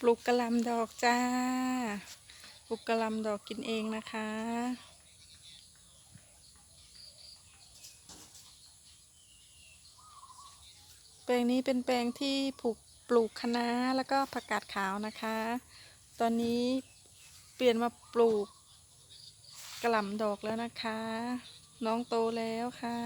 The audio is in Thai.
ปลูกกระลำดอกจ้า ปลูกกระลำดอกกินเองนะคะ แปลงนี้เป็นแปลงที่ปลูกปลูกคะน้าแล้วก็ผักกาดขาวนะคะ ตอนนี้เปลี่ยนมาปลูกกระหล่ำดอกแล้วนะคะ น้องโตแล้วค่ะ